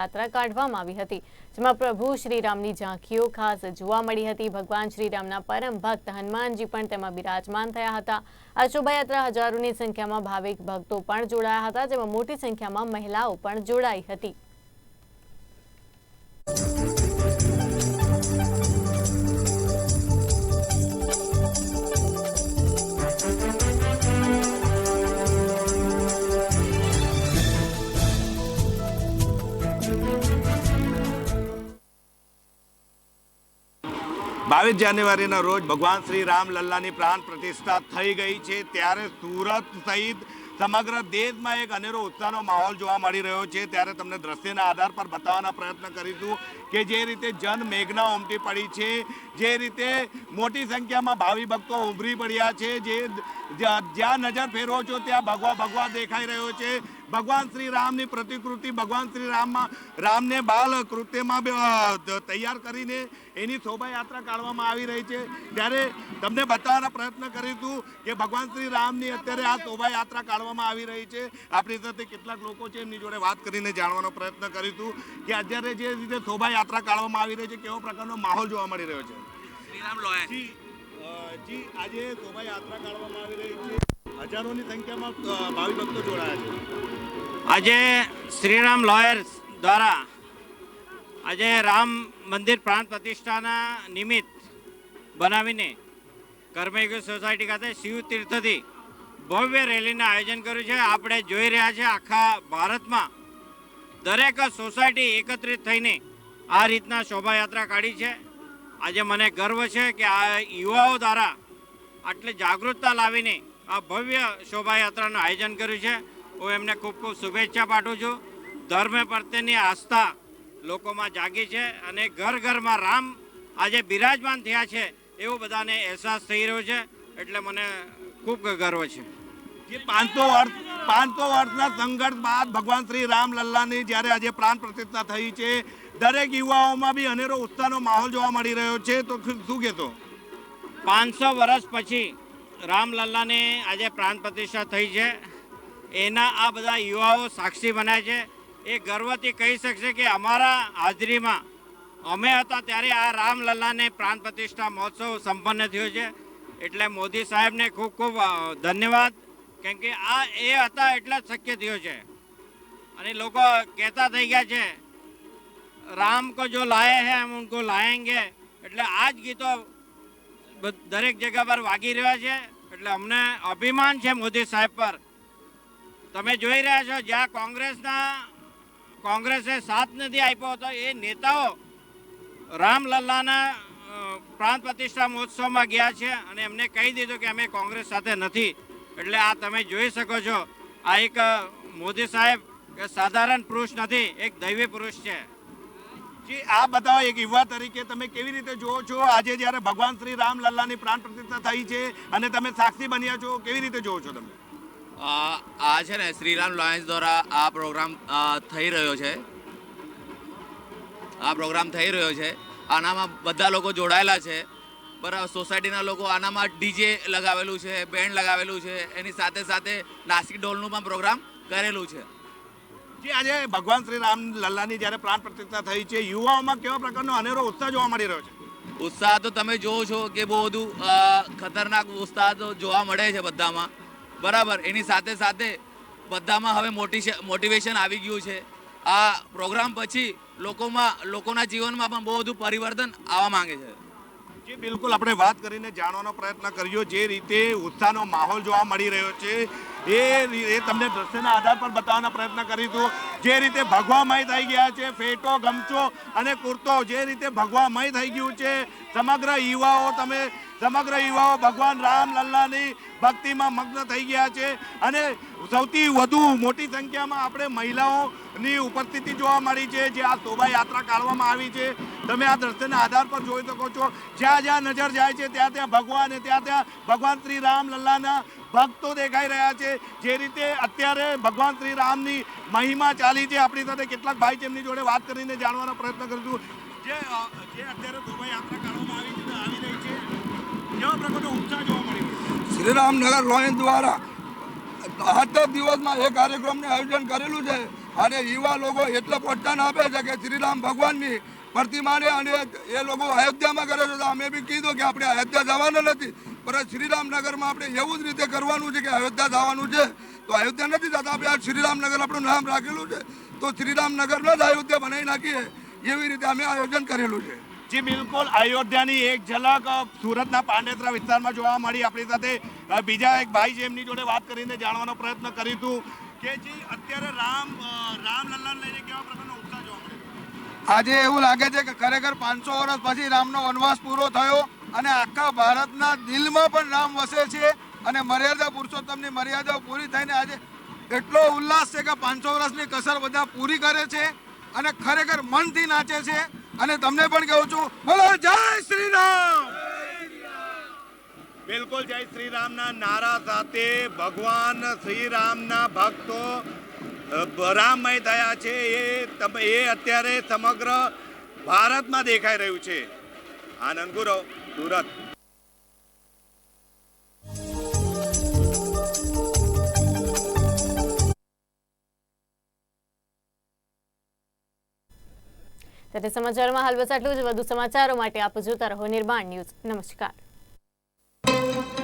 યાત્રા કાઢવામાં આવી હતી, જેમાં પ્રભુ શ્રીરામની ઝાંખીઓ ખાસ જોવા મળી હતી. ભગવાન શ્રીરામના પરમ ભક્ત હનુમાનજી પણ તેમાં બિરાજમાન થયા હતા. આ શોભાયાત્રા હજારોની સંખ્યામાં ભાવિક ભક્તો પણ જોડાયા હતા, જેમાં મોટી સંખ્યામાં મહિલાઓ પણ જોડાઈ હતી. બાવીસ જાન્યુઆરીના રોજ ભગવાન શ્રી રામ લલ્લાની પ્રાણ પ્રતિષ્ઠા થઈ ગઈ છે ત્યારે સુરત સહિત સમગ્ર દેશમાં એક અનેરો ઉત્સાહનો માહોલ જોવા મળી રહ્યો છે. ત્યારે તમને દ્રશ્યના આધાર પર બતાવવાના પ્રયત્ન કરીશું કે જે રીતે જન મેઘના ઉમટી પડી છે, જે રીતે મોટી સંખ્યામાં ભાવિ ભક્તો ઉભરી પડ્યા છે, જે જ્યાં નજર ફેરવો છો ત્યાં ભગવા ભગવા દેખાઈ રહ્યો છે. ભગવાન શ્રી રામની પ્રતિકૃતિ ભગવાન શ્રી રામમાં રામને બાલ કૃત્યમાં તૈયાર કરીને એની શોભાયાત્રા કાઢવામાં આવી રહી છે. ત્યારે તમને બતાવવાના પ્રયત્ન કરીશું કે ભગવાન શ્રી રામની અત્યારે આ શોભાયાત્રા કાઢવામાં આવી રહી છે. આપણી સાથે કેટલાક લોકો છે એમની જોડે વાત કરીને જાણવાનો પ્રયત્ન કરીશું કે અત્યારે જે રીતે શોભાયાત્રા કાઢવામાં આવી રહી છે કેવો પ્રકારનો માહોલ જોવા મળી રહ્યો છે? શ્રીરામ લોયર જી આજે શોભાયાત્રા કાઢવામાં આવી રહી છે. હજારોની સંખ્યામાં ભાવિ ભક્તો જોડાયા છે. આજે શ્રીરામ લોયર્સ દ્વારા આજે રામ મંદિર પ્રાણ પ્રતિષ્ઠાના નિમિત્ત બનાવીને કર્મયોગી સોસાયટી ખાતે શિવ તીર્થથી ભવ્ય રેલીનું આયોજન કર્યું છે. આપણે જોઈ રહ્યા છે આખા ભારતમાં દરેક સોસાયટી એકત્રિત થઈને આ રીતના શોભાયાત્રા કાઢી છે. આજે મને ગર્વ છે કે આ યુવાઓ દ્વારા આટલી જાગૃતતા લાવીને આ ભવ્ય શોભાયાત્રાનું આયોજન કર્યું છે. હું એમને ખૂબ ખૂબ શુભેચ્છા પાઠવું છું. ધર્મ પ્રત્યેની આસ્થા લોકોમાં જાગી છે અને ઘર ઘરમાં રામ આજે બિરાજમાન થયા છે એવું બધાને અહેસાસ થઈ રહ્યો છે એટલે મને ખૂબ ગર્વ છે. જે પાંચસો વર્ષ પાંચસો વર્ષના સંઘર્ષ બાદ ભગવાન શ્રી રામ લલ્લાની જ્યારે આજે પ્રાણ પ્રતિષ્ઠા થઈ છે દરેક યુવાઓમાં બી અનેરો ઉત્સાહનો માહોલ જોવા મળી રહ્યો છે. તો શું કહેતો પાંચસો વર્ષ પછી રામલલ્લાને આજે પ્રાણ પ્રતિષ્ઠા થઈ છે. એના આ બધા યુવાઓ સાક્ષી બન્યા છે. એ ગર્વથી કહી શકશે કે અમારા હાજરીમાં અમે હતા ત્યારે આ રામલલ્લાને પ્રાણ પ્રતિષ્ઠા મહોત્સવ સંપન્ન થયો છે. એટલે મોદી સાહેબને ખૂબ ખૂબ ધન્યવાદ. કેમ કે આ એ હતા એટલે જ શક્ય થયો છે. અને લોકો કહેતા થઈ ગયા છે, રામ કો જો લાયે હે, હમ ઉનકો લાયેંગે. એટલે આ જ ગીતો દરેક જગ્યા પર વાગી રહ્યા છે. એટલે અમને અભિમાન છે મોદી સાહેબ પર. તમે જોઈ રહ્યા છો, જ્યાં કોંગ્રેસના, કોંગ્રેસે સાથ નથી આપ્યો હતો એ નેતાઓ રામલલ્લાના પ્રાંત પ્રતિષ્ઠા મહોત્સવમાં ગયા છે અને એમને કહી દીધું કે અમે કોંગ્રેસ સાથે નથી. એટલે આ તમે જોઈ શકો છો, આ એક મોદી સાહેબ કે સાધારણ પુરુષ નથી, એક દૈવી પુરુષ છે. જી, આ બતાવો એક યુવા તરીકે તમે કેવી રીતે જુઓ છો? આજે જ્યારે ભગવાન શ્રી રામ લલ્લાની પ્રાણ પ્રતિષ્ઠા થઈ છે અને તમે સાક્ષી બન્યા છો, કેવી રીતે જુઓ છો તમે? આ છે ને શ્રીરામ લોયન્સ દ્વારા આ પ્રોગ્રામ થઈ રહ્યો છે. આ પ્રોગ્રામ થઈ રહ્યો છે. આનામાં બધા લોકો જોડાયેલા છે. બરાબર સોસાયટીના લોકો આનામાં ડીજે લગાવેલું છે બેન્ડ લગાવેલું છે એની સાથે સાથે નાસિક ઢોલનું પણ પ્રોગ્રામ કરેલું છે. જી આજે ભગવાન શ્રી રામ લલ્લાની જ્યારે પ્રાણ પ્રતિષ્ઠા થઈ છે યુવાઓમાં કેવા પ્રકારનો અનેરો ઉત્સાહ જોવા મળી રહ્યો છે? ઉત્સાહ તો તમે જોવો છો કે બહુ બધું ખતરનાક ઉત્સાહ તો જોવા મળે છે બધામાં. બરાબર, એની સાથે સાથે બધામાં હવે મોટી મોટિવેશન આવી ગયું છે. આ પ્રોગ્રામ પછી લોકોમાં, લોકોના જીવનમાં પણ બહુ બધું પરિવર્તન આવવા માંગે છે. જે, બિલકુલ. આપણે વાત કરીને જાણવાનો પ્રયત્ન કર્યો. જે રીતે ઉત્સાહનો માહોલ જોવા મળી રહ્યો છે એ તમને દ્રશ્યના આધાર પર બતાવવાનો પ્રયત્ન કરીશું. જે રીતે ભગવામય થઈ ગયા છે, ફેટો ગમચો અને કુર્તો જે રીતે ભગવામય થઈ ગયું છે, સમગ્ર યુવાઓ તમે, સમગ્ર યુવાઓ ભગવાન રામ લલ્લાની ભક્તિમાં મગ્ન થઈ ગયા છે અને સૌથી વધુ મોટી સંખ્યામાં આપણે મહિલાઓની ઉપસ્થિતિ જોવા મળી છે, જે આ શોભાયાત્રા કાઢવામાં આવી છે. તમે આ દ્રશ્યના આધાર પર જોઈ શકો છો, જ્યાં જ્યાં નજર જાય છે, ત્યાં ત્યાં ભગવાન ત્યાં ત્યાં ભગવાન શ્રી રામ લલ્લાના ભક્તો દેખાઈ રહ્યા છે. જે રીતે અત્યારે ભગવાન શ્રી રામની મહિમા ચાલી છે આપણી સાથે. કેટલાક ભાઈ તેમની જોડે વાત કરીને જાણવાનો પ્રયત્ન જે અ, જે અત્યારે શોભાયાત્રા કાઢવામાં આવી છે આવી રહી છે. કેવા પ્રકારનો ઉત્સાહ જોવા મળી રહ્યો છે શ્રીરામનગર લોયન દ્વારા આઠ દિવસમાં એ કાર્યક્રમનું આયોજન કરેલું છે. અને યુવા લોકો એટલો પ્રોત્સાહન આપે છે કે શ્રીરામ ભગવાનની પ્રતિમાને અને એ લોકો અયોધ્યામાં કરે છે તો અમે બી કીધું કે આપણે અયોધ્યા જવાના નથી. પણ શ્રીરામનગરમાં આપણે એવું જ રીતે કરવાનું છે કે અયોધ્યા જવાનું છે. તો અયોધ્યા નથી જતા, આપણે આ શ્રીરામનગર આપણું નામ રાખેલું છે. તો શ્રીરામનગરને જ અયોધ્યા બનાવી નાખીએ. એવી રીતે અમે આયોજન કરેલું છે. જી, બિલકુલ. અયોધ્યાની એક ઝલક સુરતના પાંડેતરા વિસ્તારમાં જોવા મળી. આપણી સાથે બીજા એક ભાઈ છે, એમની જોડે વાત કરીને જાણવાનો પ્રયત્ન કરીશું કે જી, અત્યારે રામ રામલલ્લાને લઈને કેવા પ્રકારનો આજે એવું લાગે છે કે ખરેખર પાંચસો વર્ષ પછી રામનો વનવાસ પૂરો થયો અને આખા ભારતના દિલમાં પણ રામ વસે છે અને મર્યાદા પુરુષોત્તમની મર્યાદાઓ પૂરી થઈને આજે એટલો ઉલ્લાસ છે કે પાંચસો વર્ષની કસર બધા પૂરી કરે છે અને ખરેખર મનથી નાચે છે. અને તમને પણ કહું છું, બોલો, જય શ્રી રામ બિલકુલ, જય શ્રી રામના નારા સાથે ભગવાન શ્રી રામના ભક્તો રામમય થયા છે એ તમે, એ અત્યારે સમગ્ર ભારતમાં દેખાઈ રહ્યું છે. આનંદ ગુરવ સુરત. ત્યારે સમાચારોમાં હાલ બસ આટલું જ. વધુ સમાચારો માટે આપ જોતા રહો નિર્માણ ન્યૂઝ. નમસ્કાર.